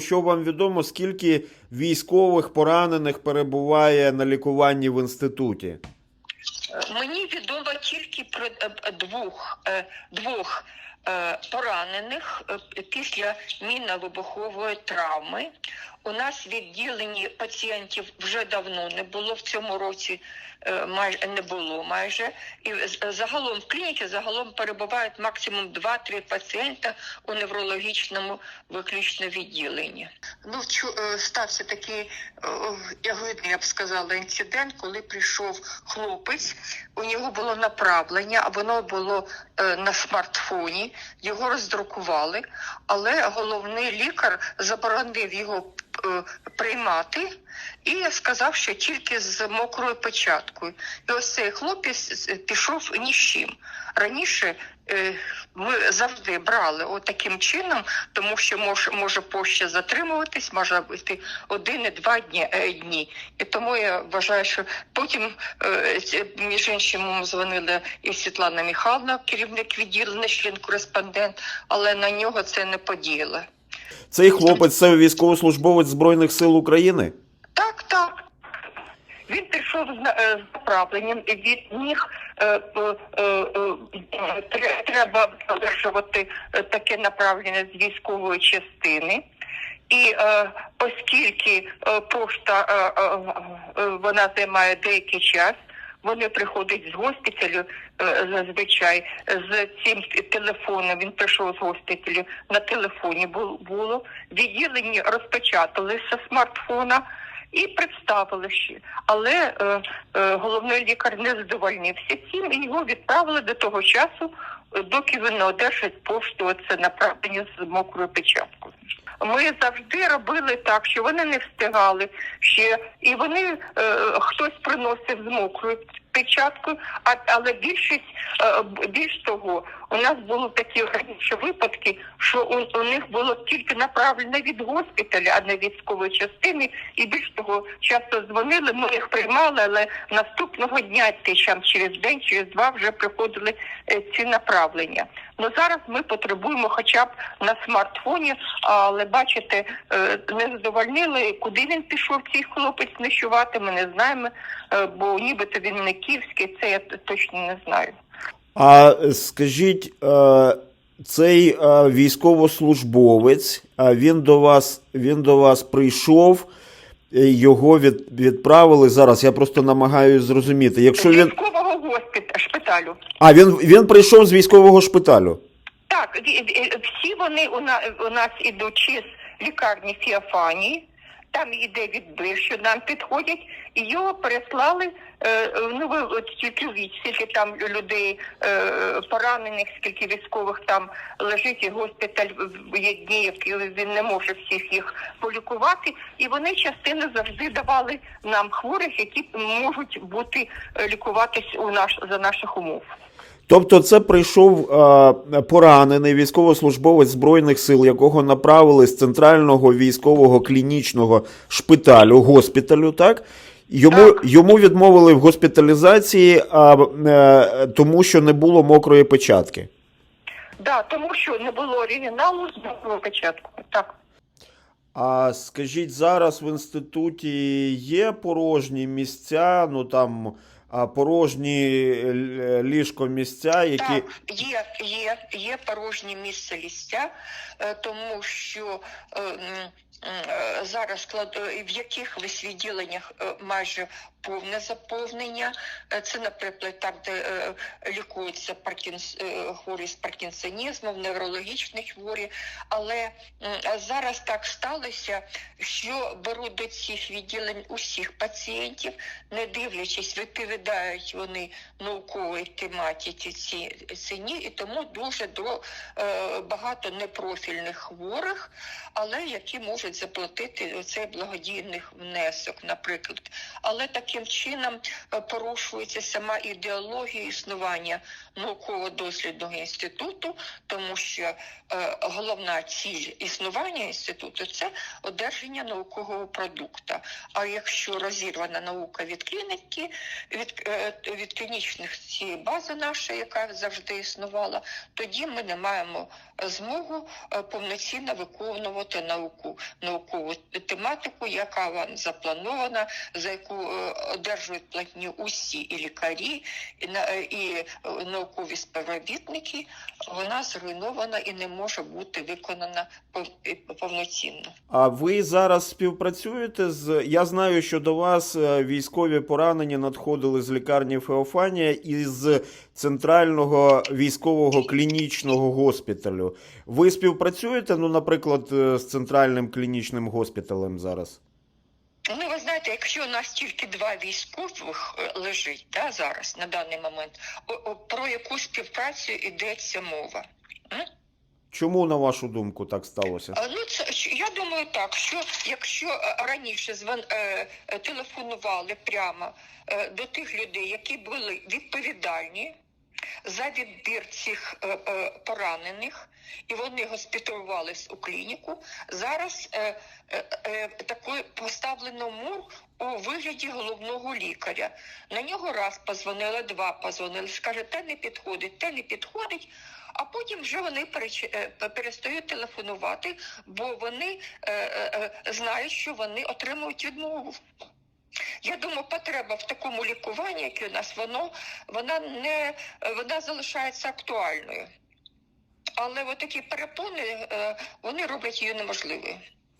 Що вам відомо, скільки військових поранених перебуває на лікуванні в інституті? Мені відомо тільки про е, е, двох, е, двох е, поранених е, після мінно-вибухової травми. У нас відділені пацієнтів вже давно не було в цьому році. е, Майже не було майже і загалом в клініці загалом перебувають максимум 2-3 пацієнта у неврологічному виключно відділенні. Ну е, стався такий е, ягідний, я б сказала, інцидент, коли прийшов хлопець. У нього було направлення, а воно було е, на смартфоні. Його роздрукували, але головний лікар заборонив його е, приймати і сказав, що тільки з мокрою печаткою. І ось цей хлопець пішов ні з чим. Раніше ми завжди брали таким чином, тому що може, може поща затримуватись, може бути один і два дні, е, дні. І тому я вважаю, що потім е, між іншим дзвонила і Світлана Михайловна, керівник відділення, член-кореспондент, але на нього це не подіяло. Цей хлопець це військовослужбовець Збройних сил України? Так, так. Він прийшов з на- е, з направленням від них е, е, е, е, тре- треба одержувати е, таке направлення з військової частини. І е, оскільки е, пошта е, е, е, вона займає деякий час, вони приходять з госпіталю е, зазвичай з цим телефоном. Він прийшов з госпіталю на телефоні бу- було. Відділені розпечатали зі смартфона і представили ще. Але е, е, головний лікар не задовольнився цим і його відправили до того часу, е, доки він не одержить пошту це направлення з мокрою печаткою. Ми завжди робили так, що вони не встигали ще, і вони е, хтось приносив з мокрою печаткою, а але більшість е, більш того, у нас були такі раніше випадки, що у, у них було тільки направлено від госпіталя, а не військової частини. І більш того, часто дзвонили, ми їх приймали, але наступного дня, там через день, через два вже приходили е, ці направлення. Ну зараз ми потребуємо хоча б на смартфоні, але бачите, е, не задовольнили, куди він пішов цей хлопець ночувати, ми не знаємо, бо нібито він не київський, це я точно не знаю. А е, скажіть, е, цей е, військовослужбовець, а він до вас, він до вас прийшов, е, його від, відправили зараз. Я просто намагаюся зрозуміти. Якщо З він. військового госпіталю, шпиталю. А він, він прийшов з військового шпиталю. Так, всі вони у нас, у нас ідучи з лікарні Фіофанії, там іде відбір, що нам підходять, і його переслали. Е, ну ви от віть, скільки там людей е, поранених, скільки військових там лежить, і госпіталь є дні, які він не може всіх їх полікувати. І вони частину завжди давали нам хворих, які можуть бути е, лікуватись у наш за наших умов. Тобто, це прийшов е, поранений військовослужбовець Збройних сил, якого направили з центрального військового клінічного шпиталю, госпіталю, так? Йому, Так. йому відмовили в госпіталізації, а, е, тому що не було мокрої печатки. Да, тому що не було оригіналу з мокрого початку. Так. А скажіть, зараз в інституті є порожні місця, ну там порожні е, ліжко місця, які. Так, є, є, є порожні місця лістя, е, тому що е, е, зараз е, в якихось відділеннях е, майже повне заповнення. Е, Це, наприклад, так, де е, лікуються паркінс, е, хворі з паркінсонізмом, неврологічні хворі. Але зараз так сталося, що беруть до цих відділень усіх пацієнтів, не дивлячись, відповідають вони науковій тематиці ці ціні, і тому дуже до багато непрофільних хворих, але які можуть заплатити цей благодійний внесок, наприклад. Але таким чином е, порушується сама ідеологія існування науково-дослідного інституту, тому що е, головна ціль існування інституту це одержання наукового продукту. А якщо розірвана наука від клініки, від, е, від клінічних цієї бази нашої, яка завжди існувала, тоді ми не маємо змогу повноцінно виконувати науку, наукову тематику, яка вам запланована, за яку одержують платні усі і лікарі, і, і е, наукові співробітники, вона зруйнована і не може бути виконана е, повноцінно. А ви зараз співпрацюєте з. Я знаю, що до вас е, військові поранені надходили з лікарні Феофанія із центрального військового клінічного госпіталю. Ви співпрацюєте, ну, наприклад, з центральним клінічним госпіталем зараз? Якщо у нас тільки два військових е, лежить да, зараз, на даний момент, про яку співпрацю йдеться мова? М? Чому, на вашу думку, так сталося? А, Ну, це я думаю так, що якщо е, раніше звон, е, е, телефонували прямо е, до тих людей, які були відповідальні за відбір цих е, е, поранених, і вони госпіталювались у клініку, зараз е, такий поставлено мур у вигляді головного лікаря. На нього раз позвонили, два позвонили, скаже, те не підходить, те не підходить. А потім вже вони перестають телефонувати, бо вони знають, що вони отримують відмову. Я думаю, потреба в такому лікуванні, яке у нас, воно вона не вона залишається актуальною. Але отакі такі перепони е, вони роблять її неможливою.